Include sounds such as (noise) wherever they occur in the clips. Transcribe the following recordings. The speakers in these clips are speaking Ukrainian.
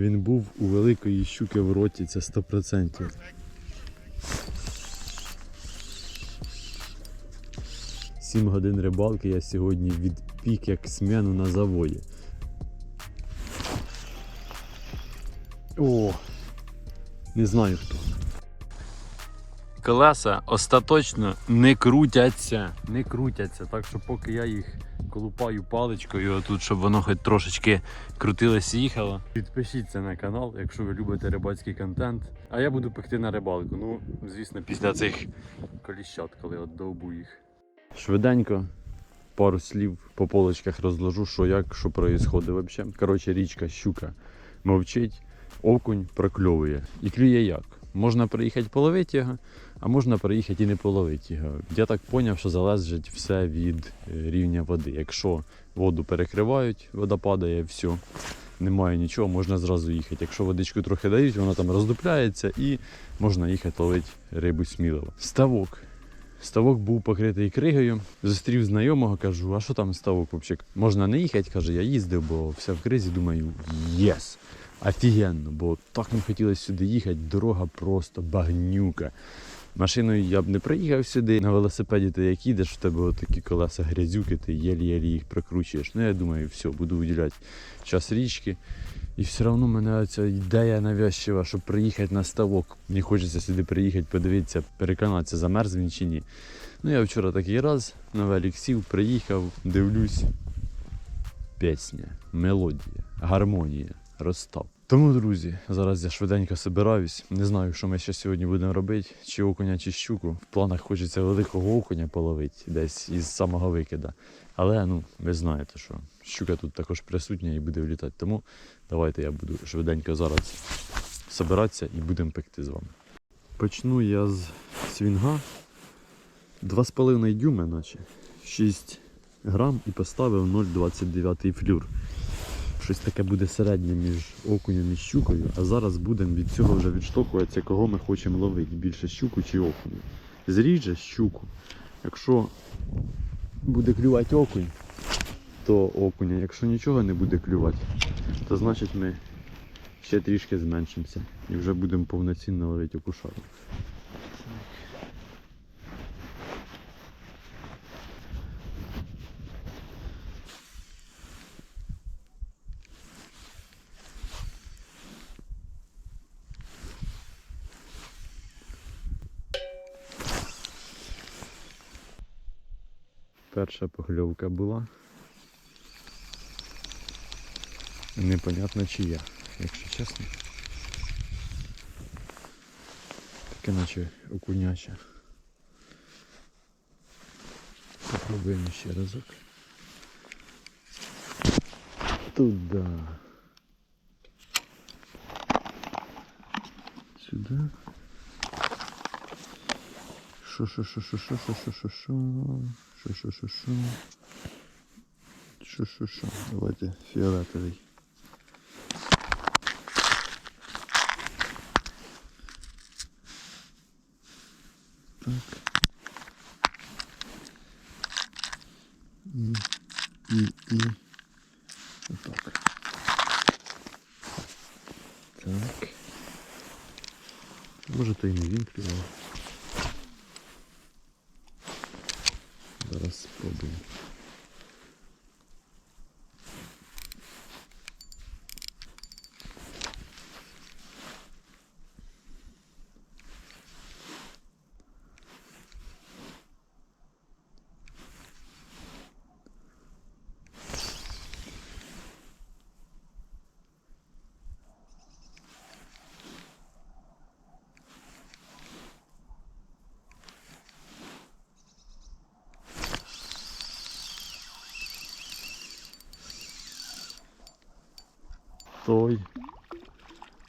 Він був у великої щуки в роті, це 100%. Сім годин рибалки я сьогодні відпік як смену на заводі. О! Не знаю хто. Колеса остаточно не крутяться. Не крутяться. Так що поки я їх колупаю паличкою, отут, щоб воно хоч трошечки крутилось і їхало. Підпишіться на канал, якщо ви любите рибацький контент. А я буду пекти на рибалку. Ну, звісно, після цих коліщат, коли от довбу їх. Швиденько. Пару слів по полочках розложу, що як, що проїсходить взагалі. Коротше, річка щука мовчить, окунь прокльовує. І клює як? Можна приїхати половити його, а можна приїхати і не половити його. Я так зрозумів, що залежить все від е, рівня води. Якщо воду перекривають, вода падає, все, немає нічого, можна зразу їхати. Якщо водичку трохи дають, вона там роздупляється і можна їхати ловити рибу сміливо. Ставок. Ставок був покритий кригою. Зустрів знайомого, кажу, а що там ставок взагалі? Можна не їхати, каже, я їздив, бо все в кризі, думаю, єс! Офігенно, бо так не хотілося сюди їхати, дорога просто багнюка. Машиною я б не приїхав сюди. На велосипеді ти як їдеш, в тебе такі колеса грязюки, ти єлі-єлі їх прокручуєш. Ну я думаю, все, буду виділяти час річки. І все одно мене ця ідея навязчива, щоб приїхати на ставок. Мені хочеться сюди приїхати, подивитися, переконатися, замерз він чи ні. Ну я вчора такий раз на велик сів, приїхав, дивлюсь. Пісня, мелодія, гармонія, розстав. Тому, друзі, зараз я швиденько собираюсь. Не знаю, що ми ще сьогодні будемо робити, чи окуня, чи щуку. В планах хочеться великого окуня половити десь із самого викида. Але ну, ви знаєте, що щука тут також присутня і буде влітати. Тому давайте я буду швиденько зараз собиратися і будемо пекти з вами. Почну я з свінга. 2,5 дюйма, наче 6 грам і поставив 0,29 флюр. Щось таке буде середнє між окунем і щукою, а зараз будемо від цього вже відштовхуватися, кого ми хочемо ловити. Більше щуку чи окуню. Зріже щуку. Якщо буде клювати окунь, то окуня. Якщо нічого не буде клювати, то значить ми ще трішки зменшимося і вже будемо повноцінно ловити окушару. Перша погльовка була. Непонятно чия, якщо чесно. Таке наче окуняча. Попробуємо ще разок. Туда. Сюда. Шо, Що, що, що, що. Що, що, що. Давайте фіолетовий. Так. Boom. Той,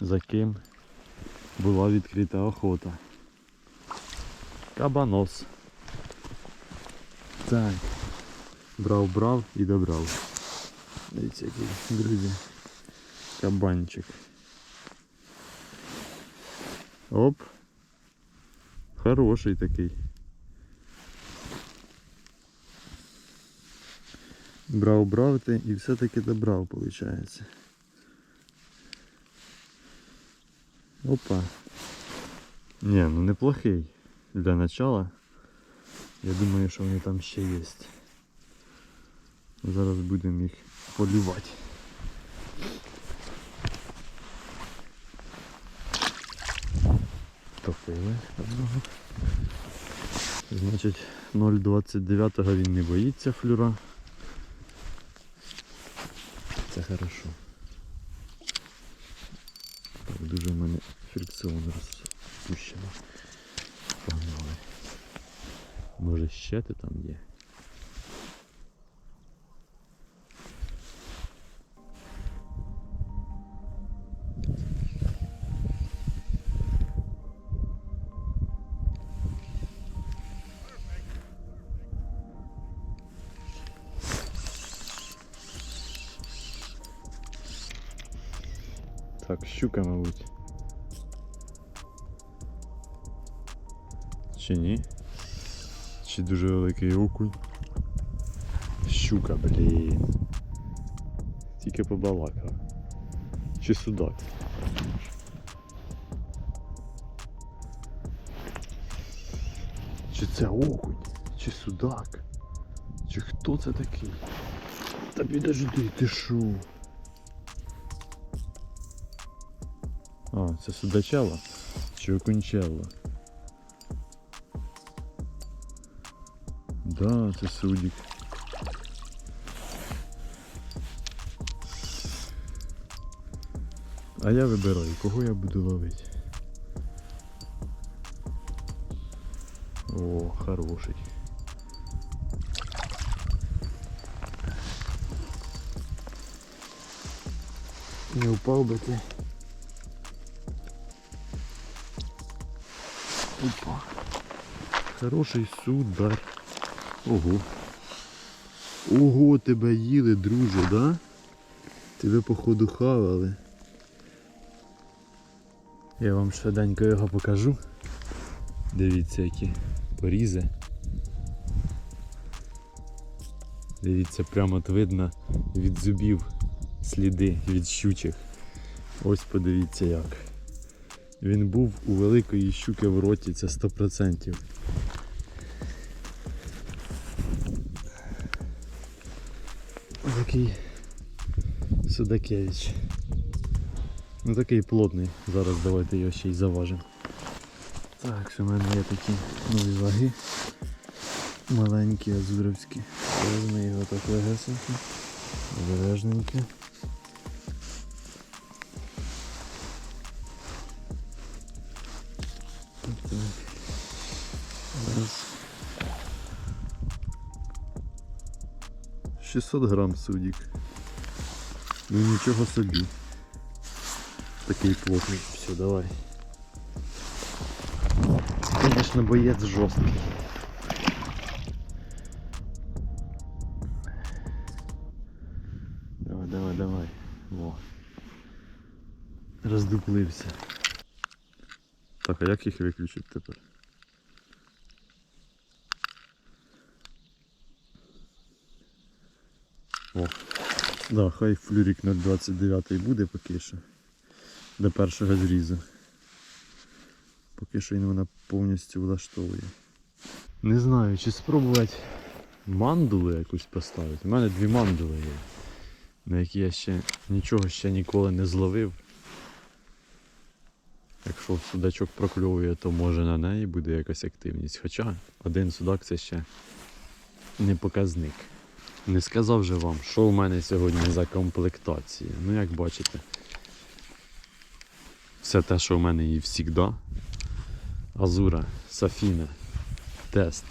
за ким була відкрита охота. Кабанос. Так. Брав, брав і добрав. Дивіться, який, друзі. Кабанчик. Оп. Хороший такий. Брав, брав ти і все-таки добрав, виходить. Опа. Ні, ну неплохий для начала. Я думаю, що вони там ще є. Зараз будемо їх полювати. Топили одного. Значить, 0,29 він не боїться флюра. Це хорошо. Так, дуже в мене фрикціон розпущено. Погнали. Може ще ти там є? Так, щука, мабуть. Чи ні? Чи дуже великий окунь? Щука, блін. Тільки побалакав. Чи судак? Чи це окунь? Чи судак? Чи хто це такий? Та підожди, ти шо? А, це судачело? Чи окунчело? Да, це судик. А я вибираю, кого я буду ловити. О, хороший. Не упав би ти. Опа. Хороший судар. Ого. Ого, тебе їли, друже, да? Тебе походу хавали. Я вам швиденько його покажу. Дивіться, які порізи. Дивіться, прямо от видно від зубів сліди від щучих. Ось подивіться як. Він був у великої щуки в роті, це 100%. Такий Судакевич. Ну такий плотний. Зараз давайте його ще й заважимо. Так, що в мене є такі нові ваги. Маленькі, азуровські. Візьми його так легесенько, обережненько. 600 грам судік. Ну нічого собі. Такий плотний. Все, давай. Конечно, боєць жорсткий. Давай, давай, давай. Во. Роздуплився. Так, а як їх виключити тепер? Да, хай флюрик на 29 буде поки що. До першого зрізу. Поки що він мене повністю влаштовує. Не знаю, чи спробувати мандулу якусь поставити. У мене дві мандули є, на які я ще нічого ще ніколи не зловив. Якщо судачок прокльовує, то може на неї буде якась активність. Хоча один судак це ще не показник. Не сказав же вам, що в мене сьогодні за комплектація. Ну як бачите, все те, що в мене і завжди. Азура, Сафіна, тест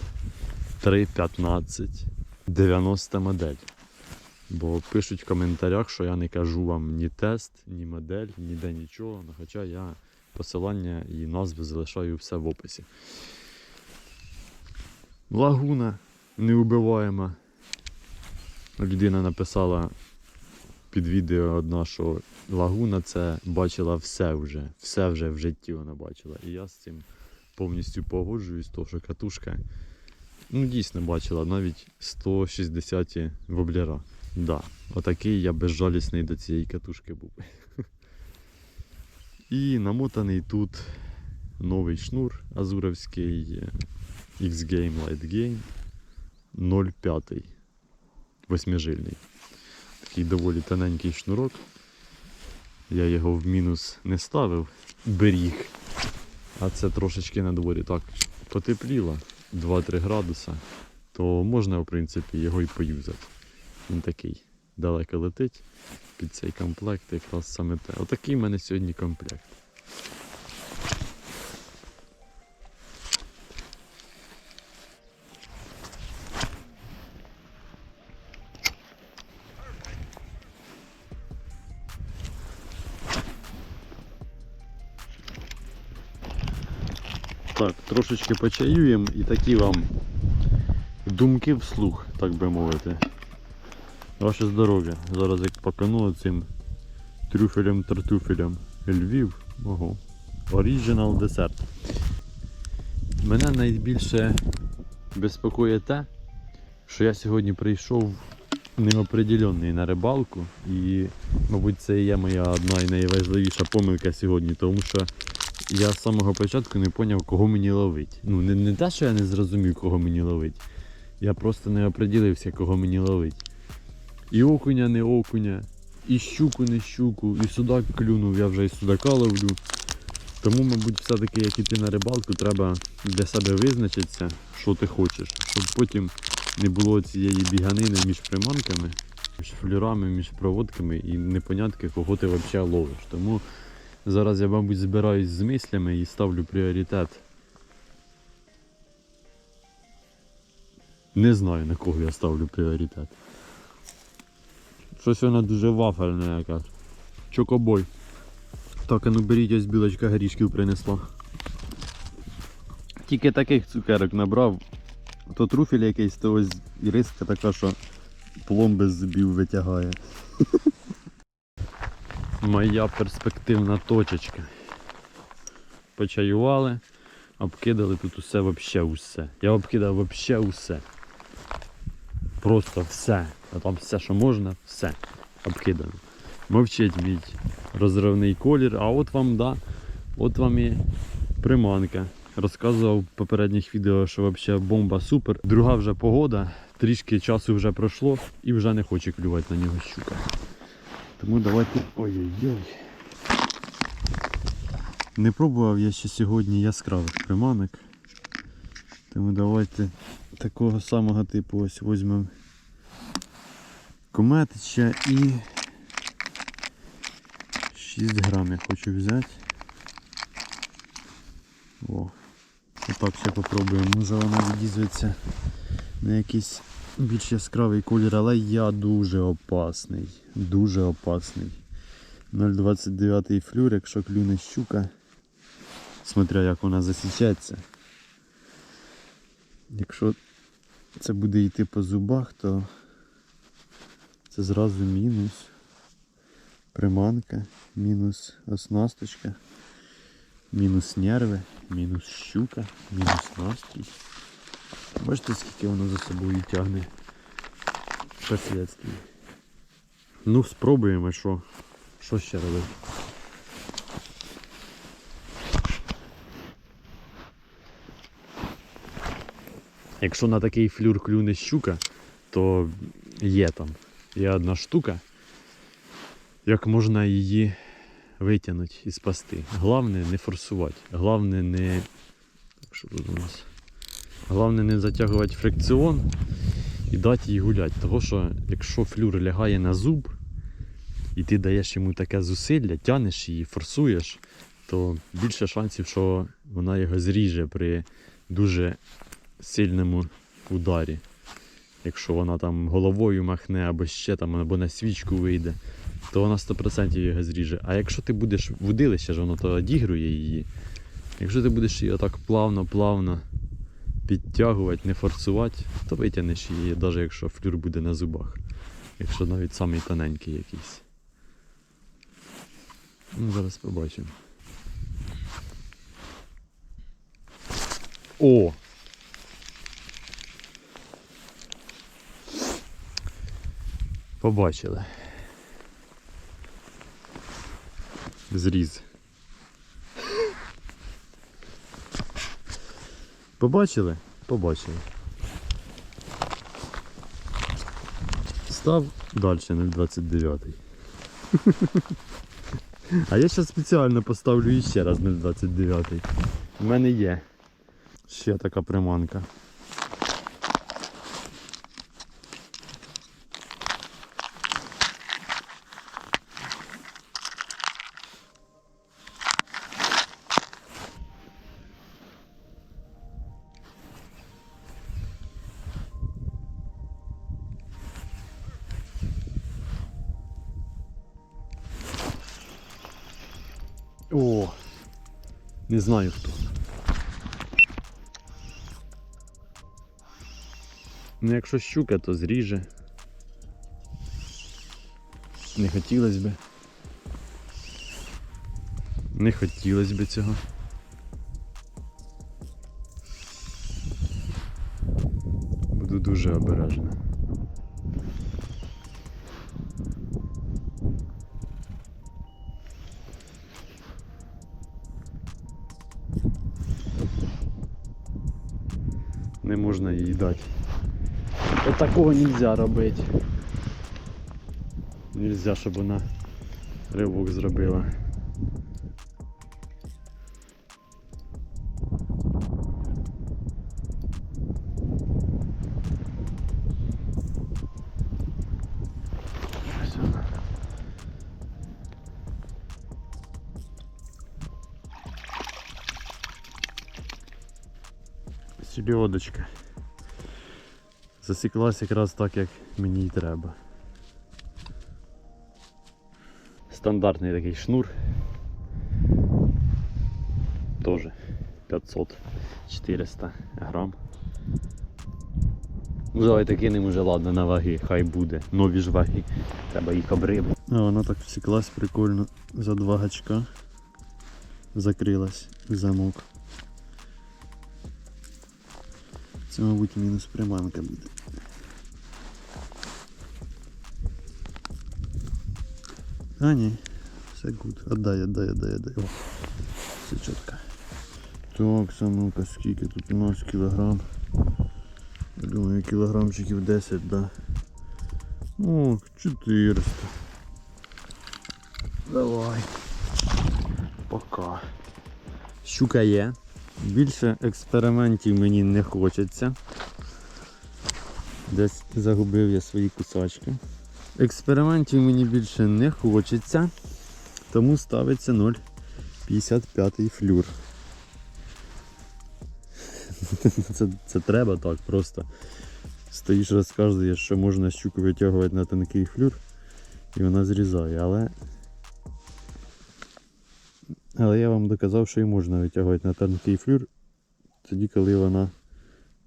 3.15, 90 модель. Бо пишуть в коментарях, що я не кажу вам ні тест, ні модель, ніде нічого. Ну, Хоча я посилання і назви залишаю все в описі. Лагуна неубиваєма. Людина написала під відео одна, що лагуна це бачила все вже, все вже в житті вона бачила. І я з цим повністю погоджуюсь, тому що катушка ну, дійсно бачила навіть 160 воблера. Да, отакий я безжалісний до цієї катушки був. (laughs) І намотаний тут новий шнур азуровський е, X-Game Light Gain 0,5. Восьмижильний. Такий доволі тоненький шнурок. Я його в мінус не ставив, беріг. А це трошечки на дворі так потепліло 2-3 градуса, то можна в принципі його і поюзати. Він такий далеко летить під цей комплект, якраз саме те. Отакий в мене сьогодні комплект. Трошечки почаюємо і такі вам думки вслух, так би мовити. Ваше здоров'я. Зараз як покану цим трюфелем тартуфелем Львів. Ого. Оріджинал десерт. Мене найбільше безпокоїть те, що я сьогодні прийшов неопределений на рибалку. І, мабуть, це є моя одна і найважливіша помилка сьогодні, тому що я з самого початку не зрозумів, кого мені ловить. Ну, не, не те, що я не зрозумів, кого мені ловить. Я просто не определився, кого мені ловить. І окуня не окуня, і щуку не щуку, і судак клюнув, я вже і судака ловлю. Тому, мабуть, все-таки, як іти на рибалку, треба для себе визначитися, що ти хочеш, щоб потім не було цієї біганини між приманками, між флюрами, між проводками і непонятки, кого ти взагалі ловиш. Тому зараз я, мабуть, збираюсь з мислями і ставлю пріоритет. Не знаю на кого я ставлю пріоритет. Щось вона дуже вафельна якась. Чокобой. Так, а ну беріть ось білочка горішків принесла. Тільки таких цукерок набрав. То труфель якийсь, то ось і риска така, що пломби з зубів витягає. (laughs) Моя перспективна точечка. Почаювали, обкидали тут усе вообще усе. Я обкидав вообще усе. Просто все. А там все, що можна, все обкидано. Мовчить мій розривний колір, а от вам, да, от вам і приманка. Розказував в попередніх відео, що взагалі бомба супер. Друга вже погода, трішки часу вже пройшло і вже не хоче клювати на нього щука. Тому давайте. Ой-ой-ой. Не пробував я ще сьогодні яскравих приманок. Тому давайте такого самого типу ось візьмемо кометича і 6 грам я хочу взяти. О, отак ще попробуємо. Може вона відізветься на якийсь більш яскравий колір, але я дуже опасний. Дуже опасний. 0,29 флюр, якщо клюне щука. Смотря як вона засічеться. Якщо це буде йти по зубах, то це зразу мінус приманка, мінус оснасточка, мінус нерви, мінус щука, мінус настрій. Бачите, скільки воно за собою тягне последствий. Ну, спробуємо, що, що ще робити. Якщо на такий флюр клюне щука, то є там. Є одна штука, як можна її витягнути і спасти. Головне не форсувати. Головне не. Так, що тут у нас? Головне не затягувати фрикціон і дати їй гуляти. Тому що якщо флюр лягає на зуб, і ти даєш йому таке зусилля, тянеш її, форсуєш, то більше шансів, що вона його зріже при дуже сильному ударі. Якщо вона там головою махне або ще там, або на свічку вийде, то вона 100% його зріже. А якщо ти будеш в удилище, ж воно то одігрує її. Якщо ти будеш її отак плавно-плавно підтягувати, не форсувати, то витягнеш її, навіть якщо флюр буде на зубах. Якщо навіть самий тоненький якийсь. Ну, зараз побачимо. О! Побачили. Зріз. Побачили? Побачили. Став далі 0,29. А я зараз спеціально поставлю іще раз 0,29. У мене є ще така приманка. Знаю хто. Ну, якщо щука, то зріже. Не хотілося би. Не хотілося би цього. Буду дуже обережний. Можна їй дати. От такого нельзя робити. Нельзя, щоб вона ривок зробила. Ось вона. Засіклась якраз так, як мені й треба. Стандартний такий шнур. Тоже 500-400 грам. Ну давайте кинемо вже ладно на ваги, хай буде. Нові ж ваги. Треба їх обрибати. А вона так всіклась прикольно за два гачка. Закрилась замок. Це, мабуть, мінус приманка буде. А, ні, все гуд. Отдай, отдай, отдай, отдай. О, все чітко. Так, самилка скільки тут у нас кілограм. Я думаю, кілограмчиків 10, да. О, 400. Давай. Пока. Щука є. Більше експериментів мені не хочеться. Десь загубив я свої кусачки. Експериментів мені більше не хочеться, тому ставиться 0,55 флюр. (laughs) Це, це треба так просто. Стоїш, розказуєш, що можна щуку витягувати на тонкий флюр і вона зрізає, але. Але я вам доказав, що і можна витягувати на тонкий флюр, тоді коли вона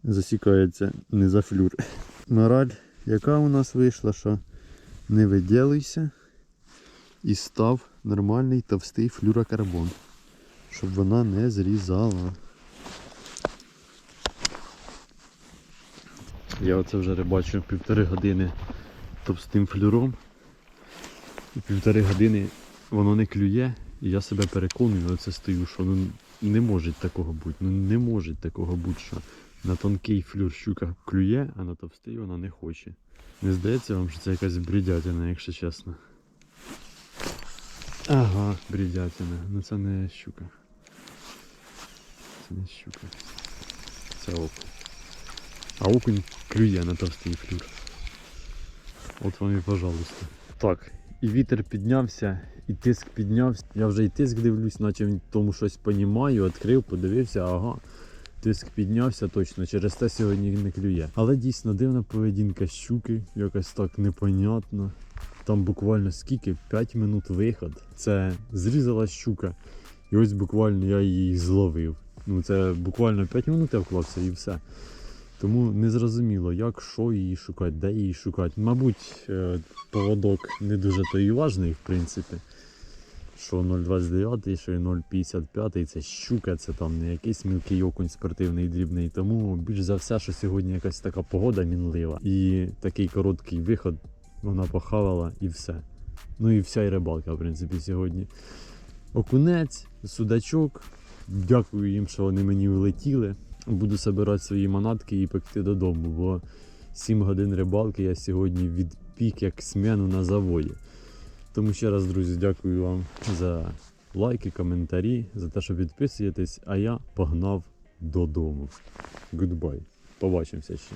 засікається не за флюр. Мораль, яка у нас вийшла, що не виділуйся і став нормальний товстий флюрокарбон, щоб вона не зрізала. Я оце вже рибачу півтори години товстим флюром. І півтори години воно не клює, і я себе переконую, оце стою, що ну не може такого бути. Ну не може такого бути, що на тонкий флюр щука клює, а на товстий вона не хоче. Не здається вам, що це якась брідятина, якщо чесно. Ага, брідятина. Ну це не щука. Це не щука. Це окунь. А окунь клює на товстий флюр. От вам і пожалуйста. Так, і вітер піднявся, і тиск піднявся. Я вже і тиск дивлюсь, наче в тому щось понімаю, відкрив, подивився, ага. Тиск піднявся точно, через те сьогодні не клює. Але дійсно дивна поведінка щуки, якось так непонятно. Там буквально скільки? 5 минут виход. Це зрізала щука. І ось буквально я її зловив. Ну це буквально 5 минут я вклався і все. Тому не зрозуміло, як, що її шукати, де її шукати. Мабуть, е, поводок не дуже то і важний, в принципі. Що 0,29, що і 0,55, це щука, це там не якийсь мілкий окунь спортивний дрібний. Тому більш за все, що сьогодні якась така погода мінлива. І такий короткий виход вона похавала і все. Ну і вся і рибалка, в принципі, сьогодні. Окунець, судачок. Дякую їм, що вони мені влетіли. буду збирати свої манатки і пекти додому, бо 7 годин рибалки я сьогодні відпік як смену на заводі. Тому ще раз, друзі, дякую вам за лайки, коментарі, за те, що підписуєтесь, а я погнав додому. Goodbye. Побачимося ще.